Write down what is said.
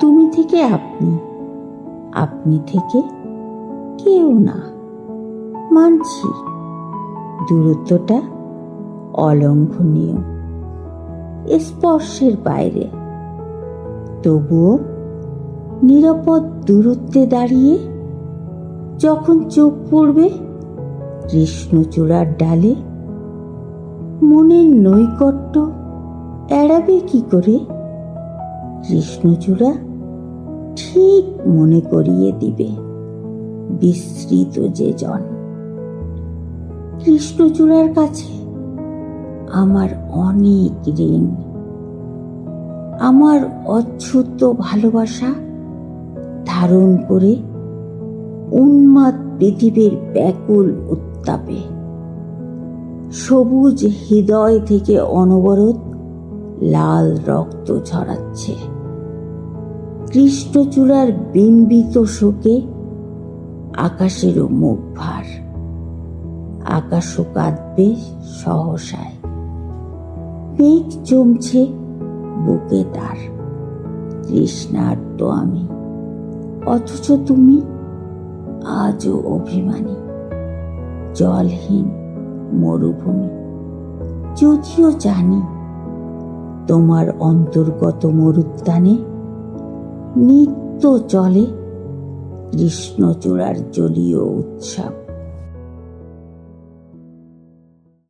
তুমি থেকে আপনি। আপনি থেকে কেউ না। মানছি। দূরত্বটা অলঙ্ঘনীয়। স্পর্শের বাইরে। তবুও নিরাপদ দূরত্বে দাঁড়িয়ে যখন চোখ পড়বে, কৃষ্ণচূড়ার ডালে মনের নৈকট্য এড়াবে কি করে? কৃষ্ণচূড়া ঠিক মনে করিয়ে দিবে বিস্তৃত যে জন। কৃষ্ণচূড়ার কাছে আমার অনেক ঋণ। আমার অচ্ছুত ভালোবাসা ধারণ করে উন্মাদ পৃথিবীর ব্যাকুল উত্তাপে। সবুজ হৃদয় থেকে অনবরত লাল রক্ত ঝরাচ্ছে। কৃষ্ণচূড়ার বিম্বিত শোকে আকাশেরও মুখ ভার। আকাশও কাঁদবে সহসায়। মেঘ জমছে বুকে তার। তৃষ্ণার্ত আমি। অথচ তুমি আজও অভিমানী, জলহীন মরুভূমি। যদিও জানি তোমার অন্তর্গত মরুদ্যানে নিত্য চলে কৃষ্ণচূড়ার জলীয় উৎসব।